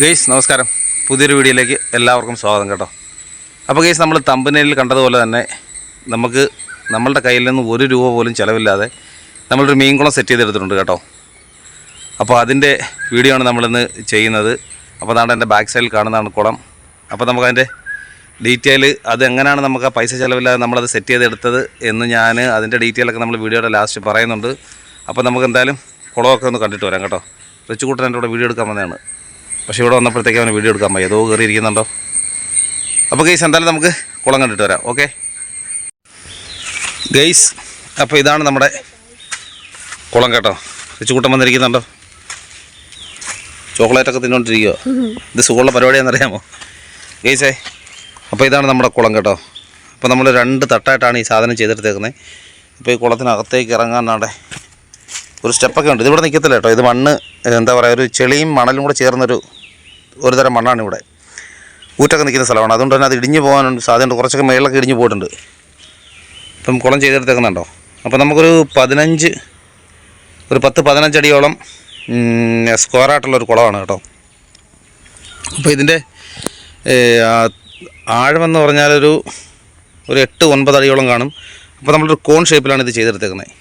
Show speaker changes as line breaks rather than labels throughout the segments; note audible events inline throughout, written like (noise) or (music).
Guys നമസ്കാരം. പുതിയൊരു വീഡിയോയിലേക്ക് എല്ലാവർക്കും സ്വാഗതം കേട്ടോ. അപ്പോൾ ഗെയ്സ് നമ്മൾ തമ്പനയിൽ കണ്ടതുപോലെ തന്നെ നമുക്ക് നമ്മളുടെ കയ്യിൽ നിന്ന് ഒരു രൂപ പോലും ചിലവില്ലാതെ നമ്മളൊരു മീൻകുളം സെറ്റ് ചെയ്തെടുത്തിട്ടുണ്ട് കേട്ടോ. അപ്പോൾ അതിന്റെ വീഡിയോ ആണ് നമ്മളിന്ന് ചെയ്യുന്നത്. അപ്പോൾ അതാണ് എന്റെ ബാക്ക് സൈഡിൽ കാണുന്നതാണ് കുളം. അപ്പോൾ നമുക്കതിന്റെ ഡീറ്റെയിൽ അത് എങ്ങനെയാണ് നമുക്ക് ആ പൈസ ചിലവില്ലാതെ നമ്മളത് സെറ്റ് ചെയ്തെടുത്തത് എന്ന് ഞാൻ അതിന്റെ ഡീറ്റെയിലൊക്കെ നമ്മൾ വീഡിയോയുടെ ലാസ്റ്റ് പറയുന്നുണ്ട്. അപ്പോൾ നമുക്ക് എന്തായാലും കുളമൊക്കെ ഒന്ന് കണ്ടിട്ട് വരാം കേട്ടോ. റിച്ചുകൂട്ടൻ എന്റെ കൂടെ വീഡിയോ എടുക്കാൻ വന്നതാണ്. പക്ഷേ ഇവിടെ വന്നപ്പോഴത്തേക്ക് അവന് വീഡിയോ എടുക്കാൻ പോയി ഏതോ കയറിയിരിക്കുന്നുണ്ടോ അപ്പോൾ ഗെയ്സ് എന്തായാലും നമുക്ക് കുളം കണ്ടിട്ട് വരാം. ഓക്കെ? ഗെയ്സ് അപ്പോൾ ഇതാണ് നമ്മുടെ കുളം കേട്ടോ. റിച്ചുകൂട്ടൻ വന്നിരിക്കുന്നുണ്ടോ? ചോക്ലേറ്റൊക്കെ തിന്നോണ്ടിരിക്കുമോ ഇത് സുഖമുള്ള പരിപാടിയാണെന്നറിയാമോ ഗെയ്സേ അപ്പോൾ ഇതാണ് നമ്മുടെ കുളം കേട്ടോ. അപ്പോൾ നമ്മൾ രണ്ട് തട്ടായിട്ടാണ് ഈ സാധനം ചെയ്തെടുത്തേക്കുന്നത്. ഇപ്പോൾ ഈ കുളത്തിനകത്തേക്ക് ഇറങ്ങാനാടെ ഒരു സ്റ്റെപ്പൊക്കെ ഉണ്ട്. ഇതിവിടെ നിൽക്കത്തില്ല കേട്ടോ. ഇത് മണ്ണ് എന്താ പറയുക ഒരു ചെളിയും മണലും കൂടെ ചേർന്നൊരു ഒരു തരം മണ്ണാണ് ഇവിടെ. ഊറ്റൊക്കെ നിൽക്കുന്ന സ്ഥലമാണ്. അതുകൊണ്ട് തന്നെ അത് ഇടിഞ്ഞു പോകാനുണ്ട് സാധ്യതയുണ്ട്. കുറച്ചൊക്കെ മേളിലൊക്കെ ഇടിഞ്ഞു പോയിട്ടുണ്ട്. ഇപ്പം കുളം ചെയ്തെടുത്തേക്കുന്നുണ്ടോ? അപ്പോൾ നമുക്കൊരു പതിനഞ്ച് ഒരു പത്ത് പതിനഞ്ചടിയോളം സ്ക്വയറായിട്ടുള്ള ഒരു കുളമാണ് കേട്ടോ. അപ്പോൾ ഇതിന്റെ ആഴമെന്ന് പറഞ്ഞാലൊരു ഒരു എട്ട് ഒൻപത് അടിയോളം കാണും. അപ്പോൾ നമ്മളൊരു കോൺ ഷേപ്പിലാണ് ഇത് ചെയ്തെടുത്തേക്കുന്നത്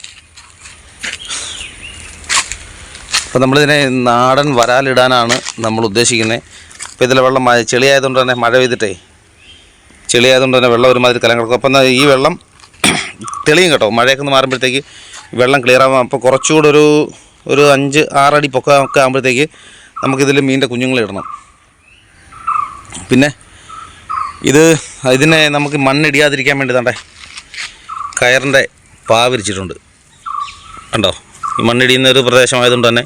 അപ്പോൾ നമ്മളിതിനെ നാടൻ വരാലിടാനാണ് നമ്മൾ ഉദ്ദേശിക്കുന്നത് അപ്പോൾ ഇതിലെ വെള്ളം ചെളിയായതുകൊണ്ട് തന്നെ മഴ പെയ്തിട്ടേ ചെളിയായതുകൊണ്ട് തന്നെ വെള്ളം ഒരുമാതിരി കലം കിടക്കും. അപ്പം ഈ വെള്ളം (clears throat) തെളിയും കേട്ടോ. മഴയൊക്കെ ഒന്ന് മാറുമ്പോഴത്തേക്ക് വെള്ളം ക്ലിയർ ആവാം അപ്പോൾ കുറച്ചുകൂടെ ഒരു ഒരു അഞ്ച് ആറടി പൊക്കൊക്കെ ആകുമ്പോഴത്തേക്ക് നമുക്കിതിൽ മീനിന്റെ കുഞ്ഞുങ്ങളെ ഇടണം. പിന്നെ ഇത് ഇതിനെ നമുക്ക് മണ്ണിടിയാതിരിക്കാൻ വേണ്ടി തണ്ടേ കയറിന്റെ പാവിരിച്ചിട്ടുണ്ട്. കണ്ടോ? ഈ മണ്ണിടിയുന്ന ഒരു പ്രദേശമായതുകൊണ്ട് തന്നെ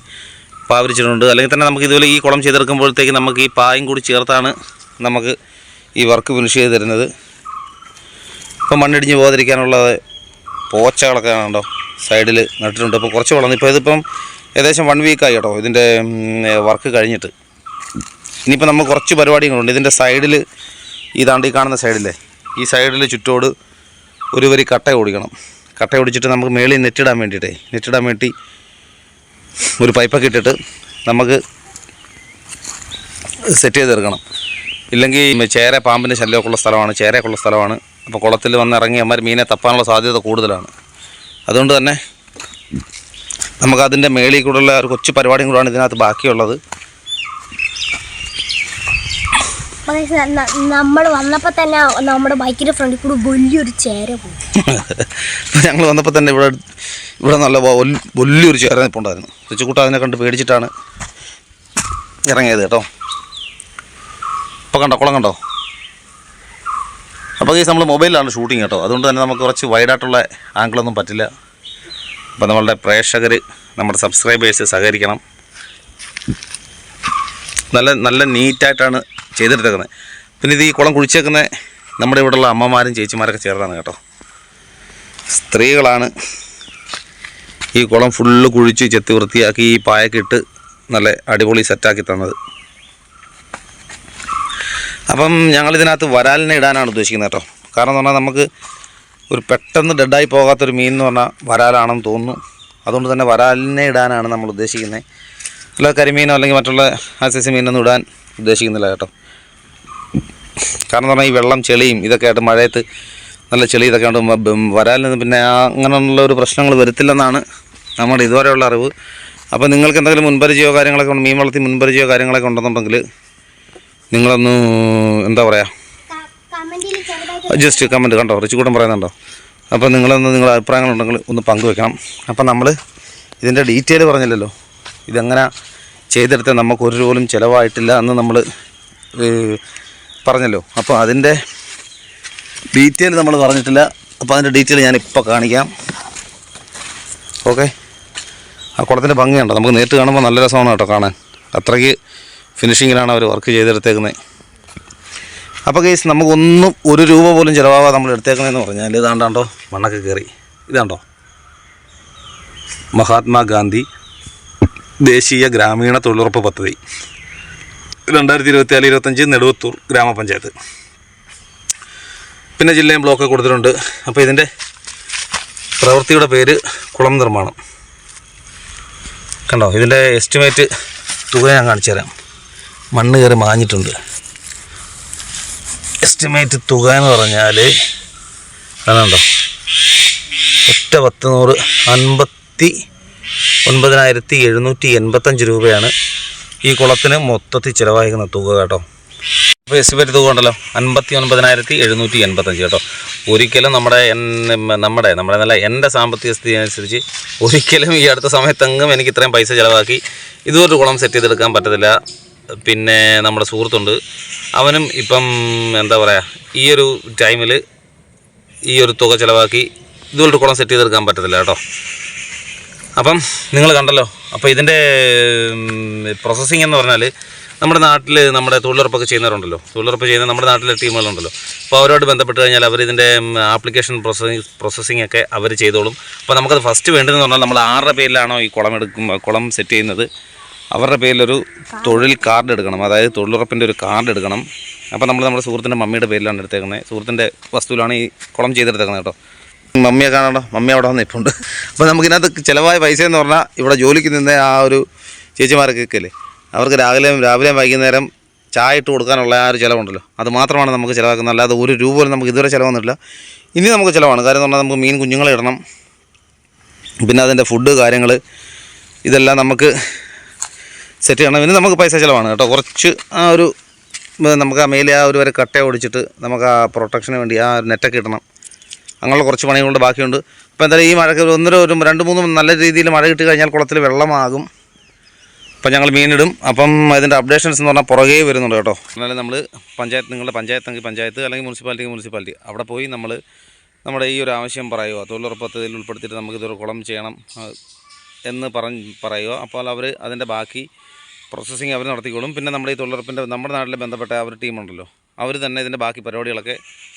പാവരിച്ചിട്ടുണ്ട്. അല്ലെങ്കിൽ തന്നെ നമുക്ക് ഇതുപോലെ ഈ കുളം ചെയ്തെടുക്കുമ്പോഴത്തേക്ക് നമുക്ക് ഈ പായും കൂടി ചേർത്താണ് നമുക്ക് ഈ വർക്ക് ഫിനിഷ് ചെയ്ത് തരുന്നത്. ഇപ്പം മണ്ണിടിഞ്ഞ് പോകാതിരിക്കാനുള്ള പോച്ചകളൊക്കെ ആണോ സൈഡിൽ നട്ടിട്ടുണ്ട്. ഇപ്പോൾ കുറച്ച് വളർന്നു. ഇപ്പോൾ ഇതിപ്പം ഏകദേശം വൺ വീക്കായി കേട്ടോ ഇതിന്റെ വർക്ക് കഴിഞ്ഞിട്ട്. ഇനിയിപ്പോൾ നമ്മൾ കുറച്ച് പരിപാടികളുണ്ട്. ഇതിന്റെ സൈഡിൽ ഇതാണ്ട് ഈ കാണുന്ന സൈഡിലെ ഈ സൈഡിൽ ചുറ്റോട് ഒരു വരി കട്ട ഓടിക്കണം. കട്ട ഓടിച്ചിട്ട് നമുക്ക് മേളിൽ നെറ്റിടാൻ വേണ്ടിയിട്ടേ നെറ്റിടാൻ വേണ്ടി ഒരു പൈപ്പൊക്കെ ഇട്ടിട്ട് നമുക്ക് സെറ്റ് ചെയ്ത് തീർക്കണം. ഇല്ലെങ്കിൽ ചേര പാമ്പിന്റെ ശല്യമൊക്കെ ഉള്ള സ്ഥലമാണ് ചേരയൊക്കെ ഉള്ള സ്ഥലമാണ്. അപ്പോൾ കുളത്തിൽ വന്ന് ഇറങ്ങി അമ്മ മീനെ തപ്പാനുള്ള സാധ്യത കൂടുതലാണ്. അതുകൊണ്ട് തന്നെ നമുക്കതിന്റെ മേളിൽ കൂടെയുള്ള ഒരു കൊച്ചു പരിപാടിയും കൂടാണ് ഇതിനകത്ത് ബാക്കിയുള്ളത്.
നമ്മൾ വന്നപ്പോൾ തന്നെ നമ്മുടെ ബൈക്കിന്റെ ഫ്രണ്ടിൽ കൂടെ വലിയൊരു ചേര പോയി. (laughs)
ഞങ്ങൾ വന്നപ്പോൾ തന്നെ ഇവിടെ ഇവിടെ നല്ല വലിയൊരു ചേര നിൽപ്പുണ്ടായിരുന്നു റിച്ചുകൂട്ട അതിനെ കണ്ട് പേടിച്ചിട്ടാണ് ഇറങ്ങിയത് കേട്ടോ. ഇപ്പോൾ കണ്ടോ? കുളം കണ്ടോ? അപ്പോൾ ഈ നമ്മൾ മൊബൈലിലാണ് ഷൂട്ടിങ് കേട്ടോ. അതുകൊണ്ട് തന്നെ നമുക്ക് കുറച്ച് വൈഡായിട്ടുള്ള ആംഗിളൊന്നും പറ്റില്ല. അപ്പോൾ നമ്മളുടെ പ്രേക്ഷകർ നമ്മുടെ സബ്സ്ക്രൈബേഴ്സ് സഹകരിക്കണം. നല്ല നല്ല നീറ്റായിട്ടാണ് ചെയ്തെടുത്തേക്കുന്നത് പിന്നെ ഇത് ഈ കുളം കുഴിച്ചേക്കുന്ന നമ്മുടെ ഇവിടെയുള്ള അമ്മമാരും ചേച്ചിമാരൊക്കെ ചേർന്നാണ് കേട്ടോ. സ്ത്രീകളാണ് ഈ കുളം ഫുള്ള് കുഴിച്ച് ചെത്തി വൃത്തിയാക്കി ഈ പായൊക്കെ ഇട്ട് നല്ല അടിപൊളി സെറ്റാക്കി തന്നത്. അപ്പം ഞങ്ങളിതിനകത്ത് വരാലിനെ ഇടാനാണ് ഉദ്ദേശിക്കുന്നത് കേട്ടോ. കാരണം എന്ന് പറഞ്ഞാൽ നമുക്ക് ഒരു പെട്ടെന്ന് ഡെഡായി പോകാത്തൊരു മീൻ എന്ന് പറഞ്ഞാൽ വരാലാണെന്ന് തോന്നുന്നു. അതുകൊണ്ട് തന്നെ വരാലിനെ ഇടാനാണ് നമ്മൾ ഉദ്ദേശിക്കുന്നത്. അല്ല കരിമീനോ അല്ലെങ്കിൽ മറ്റുള്ള ആസസി മീനൊന്നും ഇടാൻ ഉദ്ദേശിക്കുന്നില്ല കേട്ടോ. കാരണം എന്ന് പറഞ്ഞാൽ ഈ വെള്ളം ചെളിയും ഇതൊക്കെ ആയിട്ട് മഴയത്ത് നല്ല ചെളി ഇതൊക്കെ ഉണ്ട് വരാലിന് പിന്നെ അങ്ങനെയുള്ള ഒരു പ്രശ്നങ്ങൾ വരത്തില്ലെന്നാണ് നമ്മുടെ ഇതുവരെയുള്ള അറിവ്. അപ്പോൾ നിങ്ങൾക്ക് എന്തെങ്കിലും മുൻപരിചയോ കാര്യങ്ങളൊക്കെ ഉണ്ട്? മീൻ വളർത്തി മുൻപരിചയോ കാര്യങ്ങളൊക്കെ ഉണ്ടെന്നുണ്ടെങ്കിൽ നിങ്ങളൊന്ന് എന്താ പറയുക ജസ്റ്റ് കമന്റ് കണ്ടോ? റിച്ചുകൂട്ടം പറയുന്നുണ്ടോ? അപ്പോൾ നിങ്ങളൊന്ന് നിങ്ങളുടെ അഭിപ്രായങ്ങളുണ്ടെങ്കിൽ ഒന്ന് പങ്കുവെക്കണം. അപ്പോൾ നമ്മൾ ഇതിന്റെ ഡീറ്റെയിൽ പറഞ്ഞില്ലല്ലോ. ഇതെങ്ങനെ ചെയ്തെടുത്താൽ നമുക്ക് ഒരു പോലും ചിലവായിട്ടില്ല എന്ന് നമ്മൾ പറഞ്ഞല്ലോ. അപ്പോൾ അതിന്റെ ഡീറ്റെയിൽ നമ്മൾ പറഞ്ഞിട്ടില്ല. അപ്പോൾ അതിന്റെ ഡീറ്റെയിൽ ഞാൻ ഇപ്പോൾ കാണിക്കാം. ഓക്കെ? ആ കുളത്തിന്റെ ഭംഗിയുണ്ടോ? നമുക്ക് നേരിട്ട് കാണുമ്പോൾ നല്ല രസമാണ് കേട്ടോ കാണാൻ. അത്രയ്ക്ക് ഫിനിഷിങ്ങിലാണ് അവർ വർക്ക് ചെയ്തെടുത്തേക്കുന്നത് അപ്പോൾ കേസ് നമുക്കൊന്നും ഒരു രൂപ പോലും ചിലവാകാതെ നമ്മൾ എടുത്തേക്കണമെന്ന് പറഞ്ഞാൽ ഇതാണ്ടാണ്ടോ? മണ്ണൊക്കെ കയറി ഇതാണ്ടോ? മഹാത്മാഗാന്ധി ദേശീയ ഗ്രാമീണ തൊഴിലുറപ്പ് പദ്ധതി. രണ്ടായിരത്തി ഇരുപത്തിനാല് ഇരുപത്തഞ്ച് നെടുവത്തൂർ ഗ്രാമപഞ്ചായത്ത്. പിന്നെ ജില്ലയും ബ്ലോക്ക് കൊടുത്തിട്ടുണ്ട്. അപ്പോൾ ഇതിന്റെ പ്രവൃത്തിയുടെ പേര് കുളം നിർമ്മാണം. കണ്ടോ? ഇതിന്റെ എസ്റ്റിമേറ്റ് തുക ഞാൻ കാണിച്ചു തരാം. മണ്ണ് കയറി മാഞ്ഞിട്ടുണ്ട്. എസ്റ്റിമേറ്റ് തുക എന്ന് പറഞ്ഞാൽ അതുണ്ടോ ഒറ്റ പത്ത് നൂറ് അൻപത്തി ഒൻപതിനായിരത്തി എഴുന്നൂറ്റി എൺപത്തഞ്ച് രൂപയാണ് ഈ കുളത്തിന് മൊത്തത്തിൽ ചിലവായിരിക്കുന്ന തുക കേട്ടോ. അപ്പോൾ എസ് തുക ഉണ്ടല്ലോ അൻപത്തി ഒൻപതിനായിരത്തി എഴുന്നൂറ്റി എൺപത്തഞ്ച് കേട്ടോ. ഒരിക്കലും നമ്മുടെ നമ്മുടെ നമ്മുടെ നല്ല എന്റെ സാമ്പത്തിക സ്ഥിതി അനുസരിച്ച് ഒരിക്കലും ഈ അടുത്ത സമയത്തെങ്ങും എനിക്ക് ഇത്രയും പൈസ ചിലവാക്കി ഇതുപോലൊരു കുളം സെറ്റ് ചെയ്തെടുക്കാൻ പറ്റത്തില്ല. പിന്നെ നമ്മുടെ സുഹൃത്തുണ്ട്. അവനും ഇപ്പം എന്താ പറയുക ഈ ഒരു ടൈമിൽ ഈ ഒരു തുക ചിലവാക്കി ഇതുപോലൊരു കുളം സെറ്റ് ചെയ്തെടുക്കാൻ പറ്റത്തില്ല കേട്ടോ. അപ്പം നിങ്ങൾ കണ്ടല്ലോ. അപ്പോൾ ഇതിന്റെ പ്രോസസ്സിങ് എന്ന് പറഞ്ഞാൽ നമ്മുടെ നാട്ടിൽ നമ്മുടെ തൊഴിലുറപ്പൊക്കെ ചെയ്യുന്നവരുണ്ടല്ലോ. തൊഴിലുറപ്പ് ചെയ്യുന്ന നമ്മുടെ നാട്ടിലെ ടീമുകളുണ്ടല്ലോ. അപ്പോൾ അവരോട് ബന്ധപ്പെട്ട് കഴിഞ്ഞാൽ അവർ ഇതിന്റെ ആപ്ലിക്കേഷൻ പ്രോസസ്സിങ് പ്രോസസ്സിങ് ഒക്കെ അവർ ചെയ്തോളും. അപ്പോൾ നമുക്കത് ഫസ്റ്റ് വേണ്ടതെന്ന് പറഞ്ഞാൽ നമ്മൾ ആരുടെ പേരിലാണോ ഈ കുളം എടുക്കും കുളം സെറ്റ് ചെയ്യുന്നത്? അവരുടെ പേരിലൊരു തൊഴിൽ കാർഡ് എടുക്കണം. അതായത് തൊഴിലുറപ്പിന്റെ ഒരു കാർഡ് എടുക്കണം. അപ്പോൾ നമ്മൾ നമ്മുടെ സുഹൃത്തിന്റെ മമ്മിയുടെ പേരിലാണ് എടുത്തേക്കുന്നത്. സുഹൃത്തിന്റെ വസ്തുവിലാണ് ഈ കുളം ചെയ്തെടുത്തേക്കുന്നത് കേട്ടോ. മമ്മിയെ കാണാണോ മമ്മി അവിടെ വന്ന് നിൽപ്പുണ്ട് അപ്പോൾ നമുക്കിതിനകത്ത് ചിലവായ പൈസ എന്ന് പറഞ്ഞാൽ ഇവിടെ ജോലിക്ക് നിന്ന ആ ഒരു ചേച്ചിമാരൊക്കെ ഇല്ലേ അവർക്ക് രാവിലെ രാവിലെയും വൈകുന്നേരം ചായ ഇട്ട് കൊടുക്കാനുള്ള ആ ഒരു ചിലവുണ്ടല്ലോ. അത് മാത്രമാണ് നമുക്ക് ചിലവാക്കുന്നത്. അല്ലാതെ ഒരു രൂപ പോലും നമുക്ക് ഇതുവരെ ചിലവൊന്നുമില്ല ഇനി നമുക്ക് ചിലവാണ്. കാര്യം എന്ന് പറഞ്ഞാൽ നമുക്ക് മീൻ കുഞ്ഞുങ്ങളെ ഇടണം. പിന്നെ അതിന്റെ ഫുഡ് കാര്യങ്ങൾ ഇതെല്ലാം നമുക്ക് സെറ്റ് ചെയ്യണം. പിന്നെ നമുക്ക് പൈസ ചിലവാണ് കേട്ടോ. കുറച്ച് ആ ഒരു നമുക്ക് ആ മേലെ ആ ഒരു വരെ കട്ട ഓടിച്ചിട്ട് നമുക്ക് ആ പ്രൊട്ടക്ഷന് വേണ്ടി ആ ഒരു നെറ്റൊക്കെ ഇടണം. അങ്ങനെയുള്ള കുറച്ച് പണികളുണ്ട് ബാക്കിയുണ്ട്. അപ്പോൾ എന്തായാലും ഈ മഴയ്ക്ക് ഒന്നര ഒരു രണ്ട് മൂന്ന് നല്ല രീതിയിൽ മഴ കിട്ടി കഴിഞ്ഞാൽ കുളത്തിൽ വെള്ളമാകും. അപ്പം ഞങ്ങൾ മീനിടും അപ്പം അതിന്റെ അപ്ഡേഷൻസ് എന്ന് പറഞ്ഞാൽ പുറകെ വരുന്നുണ്ട് കേട്ടോ. എന്നാലും നമ്മൾ പഞ്ചായത്ത് നിങ്ങളുടെ പഞ്ചായത്തെങ്കിൽ പഞ്ചായത്ത് അല്ലെങ്കിൽ മുനിസിപ്പാലിറ്റി മുനിസിപ്പാലിറ്റി അവിടെ പോയി നമ്മൾ നമ്മുടെ ഈ ഒരു ആവശ്യം പറയുക തൊഴിലുറപ്പ് പദ്ധതിയിൽ ഉൾപ്പെടുത്തിയിട്ട് നമുക്കിതൊരു കുളം ചെയ്യണം എന്ന് പറഞ്ഞ് പറയുക അപ്പോൾ അവർ അതിന്റെ ബാക്കി പ്രോസസ്സിങ് അവർ നടത്തിക്കോളും. പിന്നെ നമ്മുടെ ഈ തൊഴിലുറപ്പിന്റെ നമ്മുടെ നാട്ടിൽ ബന്ധപ്പെട്ട ആ ഒരു ടീമുണ്ടല്ലോ അവർ തന്നെ ഇതിന്റെ ബാക്കി പരിപാടികളൊക്കെ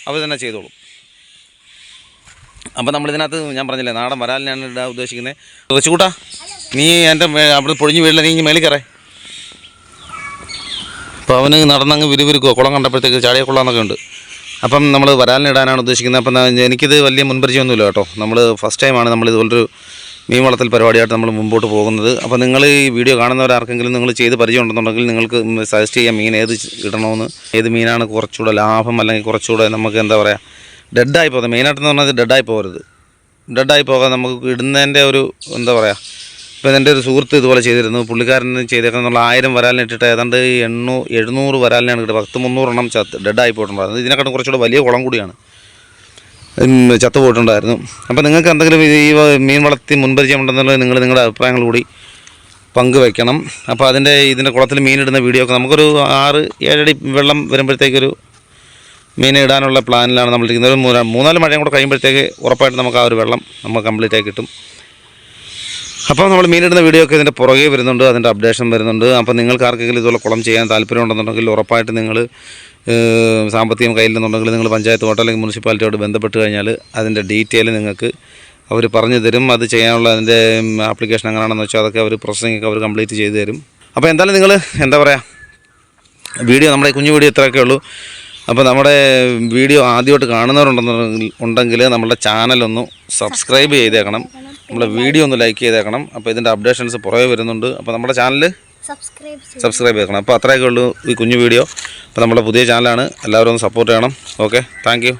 അവർ തന്നെ ചെയ്തോളും. അപ്പോൾ നമ്മളിതിനകത്ത് ഞാൻ പറഞ്ഞില്ലേ നാടൻ വരാലിനാണ് ഇടാൻ ഉദ്ദേശിക്കുന്നത് തുറച്ചുകൂട്ടാ നീ എന്റെ അവിടെ പൊഴിഞ്ഞ് വീടില്ല നീ ഇങ്ങ് മേളിൽ കയറേ. അപ്പോൾ അവന് നടന്നങ്ങ് വിരുവിരുക്കുക കുളം കണ്ടപ്പോഴത്തേക്ക് ചാടിയ കൊള്ളാന്നൊക്കെ ഉണ്ട്. അപ്പം നമ്മൾ വരാലിനിടാനാണ് ഉദ്ദേശിക്കുന്നത് അപ്പം എനിക്കിത് വലിയ മുൻപരിചയമൊന്നുമില്ല കേട്ടോ. നമ്മൾ ഫസ്റ്റ് ടൈമാണ് നമ്മൾ ഇതുപോലൊരു മീൻ വളർത്തൽ പരിപാടിയായിട്ട് നമ്മൾ മുമ്പോട്ട് പോകുന്നത്. അപ്പോൾ നിങ്ങൾ ഈ വീഡിയോ കാണുന്നവരാർക്കെങ്കിലും നിങ്ങൾ ചെയ്ത് പരിചയം ഉണ്ടെന്നുണ്ടെങ്കിൽ നിങ്ങൾക്ക് സജസ്റ്റ് ചെയ്യാം മീൻ ഏത് ഇടണമെന്ന് ഏത് മീനാണ് കുറച്ചുകൂടെ ലാഭം അല്ലെങ്കിൽ കുറച്ചുകൂടെ നമുക്ക് എന്താ പറയുക ഡെഡായി പോകുന്നത് മെയിനായിട്ടെന്ന് പറഞ്ഞാൽ ഡെഡായി പോകരുത് ഡെഡായി പോകാൻ നമുക്ക് ഇടുന്നതിന്റെ ഒരു എന്താ പറയുക ഇപ്പോൾ എന്റെ ഒരു സുഹൃത്ത് ഇതുപോലെ ചെയ്തിരുന്നു. പുള്ളിക്കാരൻ ചെയ്തേക്കുന്നുള്ള ആയിരം വരാലിനിട്ടിട്ട് ഏതാണ്ട് എണ്ണൂ എഴുന്നൂറ് വരാലിനാണ് കിട്ടുക പത്ത് മുന്നൂറെണ്ണം ചത്ത് ഡെഡായി പോയിട്ടുണ്ടായിരുന്നു ഇതിനെക്കാട്ടും കുറച്ചുകൂടെ വലിയ കുളം കൂടിയാണ്. ചത്തുപോയിട്ടുണ്ടായിരുന്നു ചത്തു പോയിട്ടുണ്ടായിരുന്നു. അപ്പോൾ നിങ്ങൾക്ക് എന്തെങ്കിലും ഈ മീൻ വളർത്തി മുൻപരിചയം ഉണ്ടെന്നുള്ളത് നിങ്ങൾ നിങ്ങളുടെ അഭിപ്രായങ്ങൾ കൂടി പങ്കുവെക്കണം അപ്പോൾ അതിന്റെ ഇതിന്റെ കുളത്തിൽ മീനിടുന്ന വീഡിയോ ഒക്കെ നമുക്കൊരു ആറ് ഏഴടി വെള്ളം വരുമ്പോഴത്തേക്കൊരു മീനെ ഇടാനുള്ള പ്ലാനിലാണ് നമ്മൾ ഇരിക്കുന്നത് മൂന്നാൽ മഴയും കൂടെ കഴിയുമ്പോഴത്തേക്ക് ഉറപ്പായിട്ട് നമുക്ക് ആ ഒരു വെള്ളം നമുക്ക് കംപ്ലീറ്റ് ആയി കിട്ടും. അപ്പോൾ നമ്മൾ മീനിടുന്ന വീഡിയോ ഒക്കെ ഇതിന്റെ പുറകെ വരുന്നുണ്ട് അതിന്റെ അപ്ഡേഷൻ വരുന്നുണ്ട്. അപ്പോൾ നിങ്ങൾക്ക് ആർക്കെങ്കിലും ഇതുപോലെ കുളം ചെയ്യാൻ താല്പര്യമുണ്ടെന്നുണ്ടെങ്കിൽ ഉറപ്പായിട്ട് നിങ്ങൾ സാമ്പത്തികം കയ്യിൽ നിന്നുണ്ടെങ്കിൽ നിങ്ങൾ പഞ്ചായത്തുമായിട്ടോ അല്ലെങ്കിൽ മുനിസിപ്പാലിറ്റിയോട് ബന്ധപ്പെട്ട് കഴിഞ്ഞാൽ അതിന്റെ ഡീറ്റെയിൽ നിങ്ങൾക്ക് അവർ പറഞ്ഞു തരും. അത് ചെയ്യാനുള്ള അതിന്റെ ആപ്ലിക്കേഷൻ എങ്ങനെയാണെന്ന് വെച്ചാൽ അതൊക്കെ അവർ പ്രോസസ്സിംഗ് ഒക്കെ അവർ കംപ്ലീറ്റ് ചെയ്ത് തരും. അപ്പോൾ എന്തായാലും നിങ്ങൾ എന്താ പറയുക വീഡിയോ നമ്മുടെ കുഞ്ഞു വീഡിയോ ഇത്രയൊക്കെ ഉള്ളൂ. അപ്പോൾ നമ്മുടെ വീഡിയോ ആദ്യമായിട്ട് കാണുന്നവരുണ്ടെന്നുണ്ടെങ്കിൽ ഉണ്ടെങ്കിൽ നമ്മുടെ ചാനലൊന്ന് സബ്സ്ക്രൈബ് ചെയ്തേക്കണം. നമ്മുടെ വീഡിയോ ഒന്ന് ലൈക്ക് ചെയ്തേക്കണം. അപ്പോൾ ഇതിന്റെ അപ്ഡേഷൻസ് പുറകെ വരുന്നുണ്ട്. അപ്പോൾ നമ്മുടെ ചാനൽ
സബ്സ്ക്രൈബ്
ചെയ്യണം. അപ്പോൾ അത്രയൊക്കെ ഉള്ളൂ ഈ കുഞ്ഞു വീഡിയോ. അപ്പോൾ നമ്മുടെ പുതിയ ചാനലാണ് എല്ലാവരും ഒന്ന് സപ്പോർട്ട് ചെയ്യണം. Okay thank